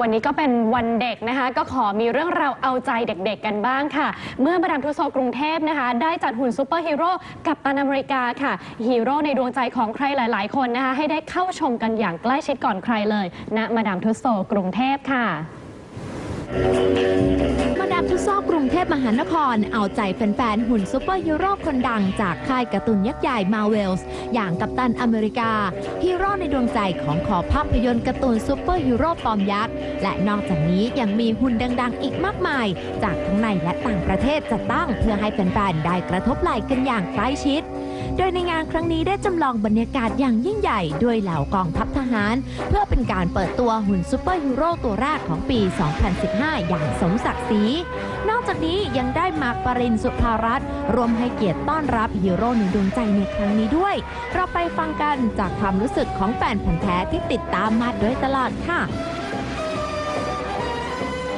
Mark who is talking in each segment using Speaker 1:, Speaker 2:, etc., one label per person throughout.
Speaker 1: วันนี้ก็เป็นวันเด็กนะคะ ก็ขอมีเรื่องราวเอาใจเด็กๆกันบ้างค่ะ เมื่อมาดามทุสโซกรุงเทพนะคะ ได้จัดหุ่นซูเปอร์ฮีโร่กับตันอเมริกาค่ะ ฮีโร่ในดวงใจของใครหลาย ๆ คนนะคะ ให้ได้เข้าชมกันอย่างใกล้ชิดก่อนใครเลยณมาดามทุสโซกรุงเทพค่ะ
Speaker 2: มาดามทุสโซกรุงเทพมหานคร เอาใจแฟนๆ หุ่นซูเปอร์ฮีโร่คนดังจากค่ายการ์ตูนยักษ์ใหญ่มาเวลส์ อย่างกัปตันอเมริกา ฮีโร่ในดวงใจของขอภาพยนตร์การ์ตูนซูเปอร์ฮีโร่ปอมยักษ์ และนอกจากนี้ยังมีหุ่นดังๆ อีกมากมาย จากทั้งในและต่างประเทศจะตั้งเพื่อให้แฟนๆ ได้กระทบไหล่กันอย่างใกล้ชิดโดยในงานครั้งนี้ได้จำลองบรรยากาศอย่างยิ่งใหญ่ด้วยเหล่ากองทัพทหาร เพื่อเป็นการเปิดตัวหุ่นซูเปอร์ฮีโร่ตัวแรกของปี 2015 อย่างสมศักดิ์ศรีนอกจากนี้ยังได้มาร์คปรินสุภารัตน์รวมให้เกียรติต้อนรับฮีโร่ในดวงใจในครั้งนี้ด้วย เราไปฟังกันจากความรู้สึกของแฟนพันธ์แท้ที่ติดตามมาโดยตลอดค่ะ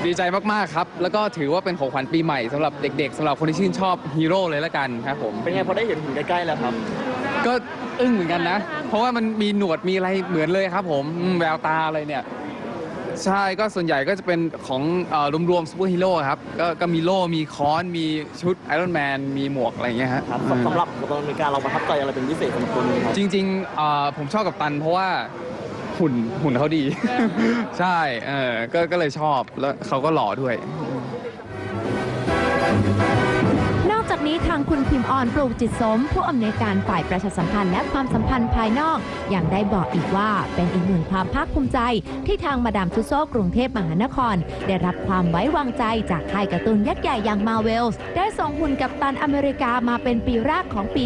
Speaker 3: ดีใจมาก ๆ ครับ แล้วก็ถือว่าเป็นของขวัญปีใหม่สำหรับเด็ก ๆสำหรับคนที่ชื่นชอบฮีโร่เลยละกันครับผม
Speaker 4: เป็นไงพอได้เห็นหุ่นใกล้ๆแล้วครับ
Speaker 3: ก็อึ้งเหมือนกันนะ เพราะว่ามันมีหนวดมีอะไรเหมือนเลยครับผมอืมแววตาอะไรเนี่ย ใช่ก็ส่วนใหญ่ก็จะเป็นของเอ่อรวมๆซูเปอร์ฮีโร่ครับก็ก็มีโล่มีค้อนมีชุดไอรอนแมนมีหมวกอะไรอย่างเงี้ยฮะ
Speaker 4: ครับ
Speaker 3: อืม
Speaker 4: สำหรับกัปตันอเมริกาเราประทับใจอะไรเป็นพิเศษสำหรับตัวนี้ครับ
Speaker 3: จริงๆเอ่อผมชอบกับตันเพราะว่าหุ่นหุ่นเขาดี ใช่เออก็ก็เลยชอบแล้วเขาก็หล่อด้วย
Speaker 2: นอก จากนี้ทางคุณพิมพ์ออนปลูกจิตสม ผู้อำนวยการฝ่ายประชาสัมพันธ์และความสัมพันธ์ภายนอกยังได้บอกอีกว่าเป็นอีกหนึ่งความภาคภูมิใจ ที่ทางมาดามทุโซกรุงเทพมหานคร ได้รับความไว้วางใจจากค่ายการ์ตูนยักษ์ใหญ่อย่างมาเวลส์ได้ส่งหุ่นกับตันอเมริกามาเป็นปีแรกของปี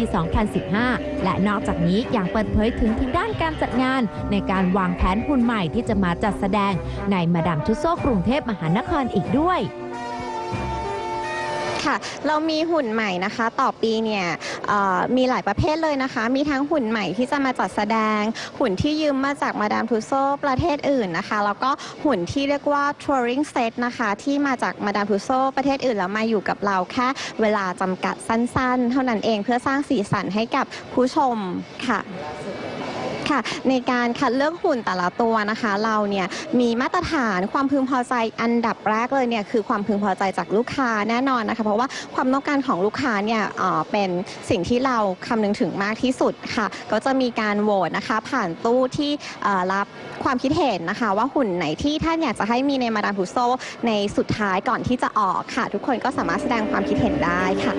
Speaker 2: 2015 และนอกจากนี้ยังเปิดเผยถึงทางด้านการจัดงาน ในการวางแผนหุ่นใหม่ที่จะมาจัดแสดง ในมาดามทุโซกรุงเทพมหานครอีกด้วย
Speaker 5: ค่ะ เรามีหุ่นใหม่นะคะ ต่อปีเนี่ยเอ่อมีหลายประเภทเลยนะคะ มีทั้งหุ่นใหม่ที่จะมาจัดแสดง หุ่นที่ยืมมาจากมาดามทุโซประเทศอื่นนะคะ แล้วก็หุ่นที่เรียกว่า touring set นะคะ ที่มาจากมาดามทุโซประเทศอื่นแล้วมาอยู่กับเราแค่เวลาจำกัดสั้นๆ เท่านั้นเองเพื่อสร้างสีสันให้กับผู้ชมค่ะ ค่ะ ในการคัดเลือกหุ่นแต่ละตัวนะคะ เราเนี่ยมีมาตรฐานความพึงพอใจอันดับแรกเลยเนี่ยคือความพึงพอใจจากลูกค้าแน่นอนนะคะ เพราะว่าความต้องการของลูกค้าเนี่ยเอ่อเป็นสิ่งที่เราคำนึงถึงมากที่สุดค่ะ ก็จะมีการโหวตนะคะ ผ่านตู้ที่เอ่อรับความคิดเห็นนะคะ ว่าหุ่นไหนที่ท่านอยากจะให้มีในมาดามพุโซในสุดท้ายก่อนที่จะออกค่ะ ทุกคนก็สามารถแสดงความคิดเห็นได้ค่ะ